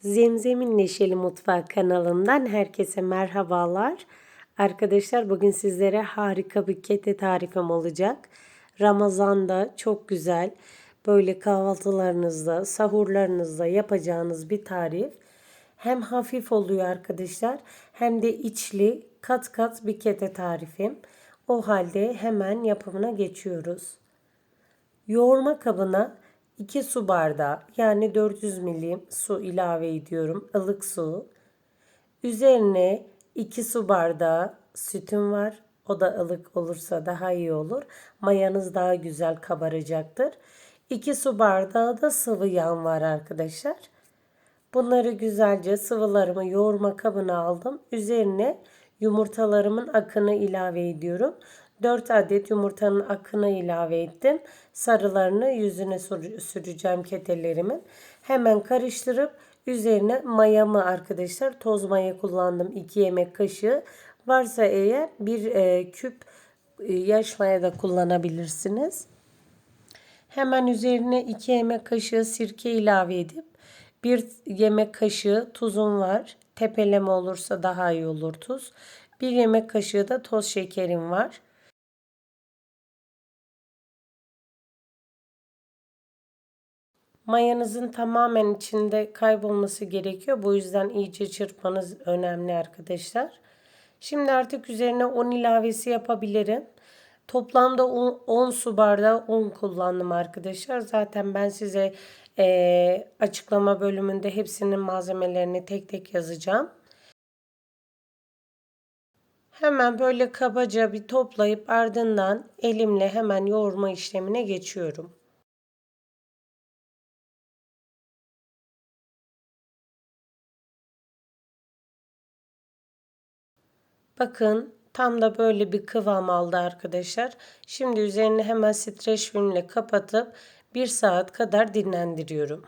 Zemzem'in Neşeli Mutfağı kanalından herkese merhabalar. Arkadaşlar bugün sizlere harika bir kete tarifim olacak. Ramazanda çok güzel böyle kahvaltılarınızda, sahurlarınızda yapacağınız bir tarif. Hem hafif oluyor arkadaşlar hem de içli kat kat bir kete tarifim. O halde hemen yapımına geçiyoruz. Yoğurma kabına 2 su bardağı yani 400 milim su ilave ediyorum. ılık su. Üzerine 2 su bardağı sütüm var. O da ılık olursa daha iyi olur. Mayanız daha güzel kabaracaktır. 2 su bardağı da sıvı yağ var arkadaşlar. Bunları güzelce sıvılarımı yoğurma kabına aldım. Üzerine yumurtalarımın akını ilave ediyorum. 4 adet yumurtanın akını ilave ettim. Sarılarını yüzüne süreceğim ketelerimin. Hemen karıştırıp üzerine mayamı arkadaşlar toz maya kullandım 2 yemek kaşığı. Varsa eğer bir e, küp e, yaş maya da kullanabilirsiniz. Hemen üzerine 2 yemek kaşığı sirke ilave edip bir yemek kaşığı tuzum var. Tepeleme olursa daha iyi olur tuz. Bir yemek kaşığı da toz şekerim var. Mayanızın tamamen içinde kaybolması gerekiyor. Bu yüzden iyice çırpmanız önemli arkadaşlar. Şimdi artık üzerine un ilavesi yapabilirim. Toplamda 10 su bardağı un kullandım arkadaşlar. Zaten ben size e, açıklama bölümünde hepsinin malzemelerini tek tek yazacağım. Hemen böyle kabaca bir toplayıp ardından elimle hemen yoğurma işlemine geçiyorum. Bakın tam da böyle bir kıvam aldı arkadaşlar. Şimdi üzerine hemen streç filmle kapatıp 1 saat kadar dinlendiriyorum.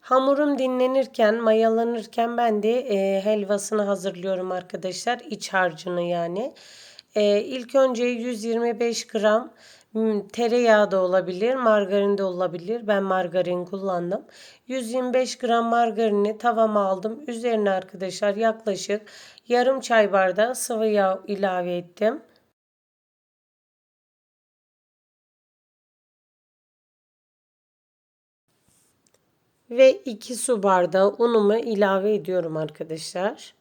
Hamurum dinlenirken, mayalanırken ben de e, helvasını hazırlıyorum arkadaşlar. İç harcını yani. E, ilk önce 125 gram tereyağı da olabilir, margarin de olabilir. Ben margarin kullandım. 125 gram margarini tavama aldım. Üzerine arkadaşlar yaklaşık yarım çay bardağı sıvı yağ ilave ettim. Ve 2 su bardağı unumu ilave ediyorum arkadaşlar.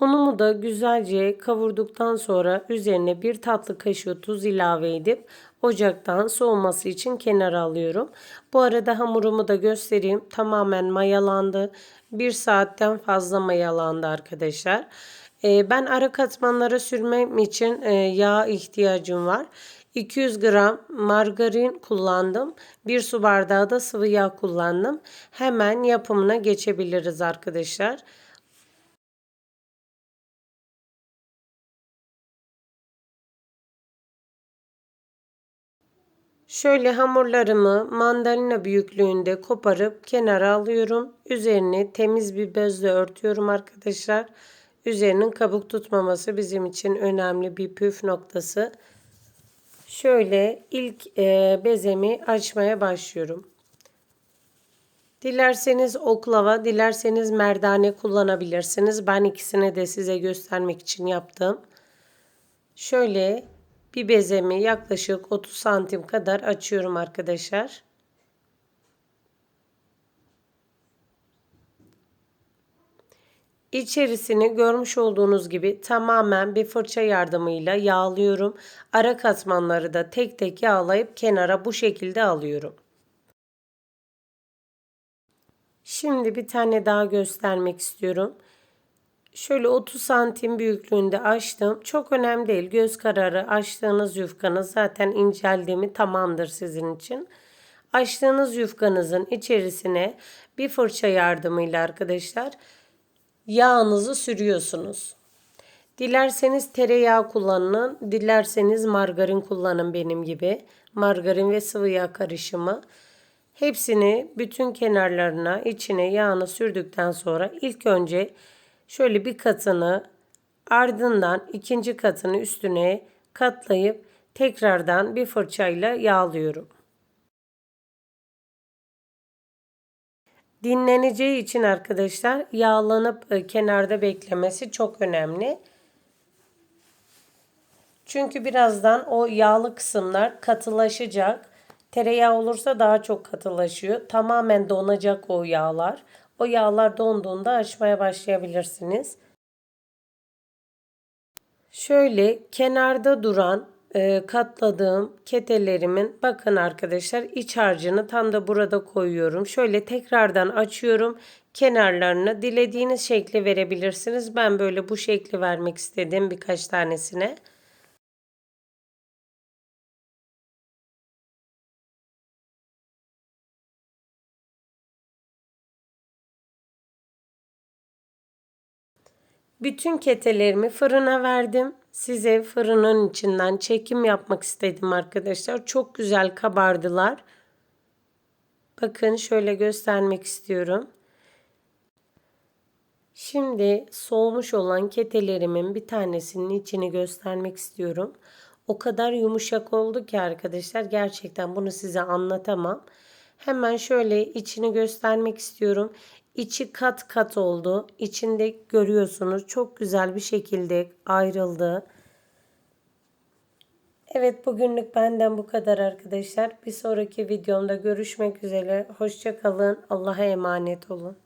Unumu da güzelce kavurduktan sonra üzerine bir tatlı kaşığı tuz ilave edip ocaktan soğuması için kenara alıyorum. Bu arada hamurumu da göstereyim. Tamamen mayalandı. Bir saatten fazla mayalandı arkadaşlar. Ee, ben ara katmanlara sürmem için e, yağ ihtiyacım var. 200 gram margarin kullandım. Bir su bardağı da sıvı yağ kullandım. Hemen yapımına geçebiliriz arkadaşlar. Şöyle hamurlarımı mandalina büyüklüğünde koparıp kenara alıyorum. Üzerini temiz bir bezle örtüyorum arkadaşlar. Üzerinin kabuk tutmaması bizim için önemli bir püf noktası. Şöyle ilk e, bezemi açmaya başlıyorum. Dilerseniz oklava, dilerseniz merdane kullanabilirsiniz. Ben ikisini de size göstermek için yaptım. Şöyle bir bezemi yaklaşık 30 santim kadar açıyorum arkadaşlar. İçerisini görmüş olduğunuz gibi tamamen bir fırça yardımıyla yağlıyorum. Ara katmanları da tek tek yağlayıp kenara bu şekilde alıyorum. Şimdi bir tane daha göstermek istiyorum. Şöyle 30 santim büyüklüğünde açtım. Çok önemli değil. Göz kararı açtığınız yufkanız zaten inceldi mi tamamdır sizin için. Açtığınız yufkanızın içerisine bir fırça yardımıyla arkadaşlar yağınızı sürüyorsunuz. Dilerseniz tereyağı kullanın, dilerseniz margarin kullanın benim gibi. Margarin ve sıvı yağ karışımı. Hepsini bütün kenarlarına içine yağını sürdükten sonra ilk önce şöyle bir katını ardından ikinci katını üstüne katlayıp tekrardan bir fırçayla yağlıyorum. Dinleneceği için arkadaşlar yağlanıp e, kenarda beklemesi çok önemli. Çünkü birazdan o yağlı kısımlar katılaşacak. Tereyağı olursa daha çok katılaşıyor. Tamamen donacak o yağlar. O yağlar donduğunda açmaya başlayabilirsiniz. Şöyle kenarda duran e, katladığım ketelerimin bakın arkadaşlar iç harcını tam da burada koyuyorum. Şöyle tekrardan açıyorum. Kenarlarını dilediğiniz şekli verebilirsiniz. Ben böyle bu şekli vermek istedim birkaç tanesine. Bütün ketelerimi fırına verdim. Size fırının içinden çekim yapmak istedim arkadaşlar. Çok güzel kabardılar. Bakın şöyle göstermek istiyorum. Şimdi soğumuş olan ketelerimin bir tanesinin içini göstermek istiyorum. O kadar yumuşak oldu ki arkadaşlar gerçekten bunu size anlatamam. Hemen şöyle içini göstermek istiyorum. İçi kat kat oldu. İçinde görüyorsunuz çok güzel bir şekilde ayrıldı. Evet bugünlük benden bu kadar arkadaşlar. Bir sonraki videomda görüşmek üzere. Hoşçakalın. Allah'a emanet olun.